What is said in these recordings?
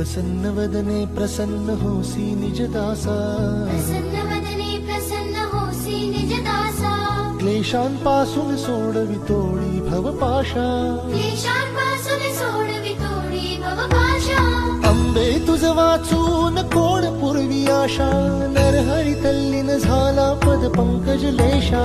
प्रसन्न होसी निज दासा प्रसन्न वदने प्रसन्न होसि निज दासा क्लेशांपासून सोडवितोळी भवपाशा। क्लेशांपासून सोडवी तोडी भवपाशा। अंबे तुझ वाचून कोण पूर्वी आशा? नरहरी तल्लीन झाला पद पंकज लेशा।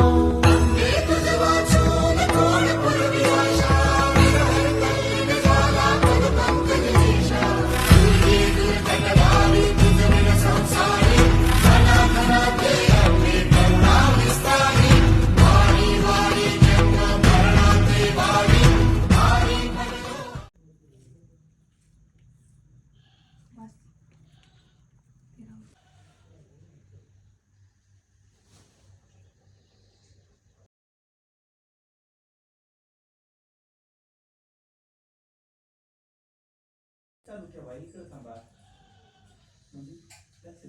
चालू ठेवा इकडे थांबा. म्हणजे लक्ष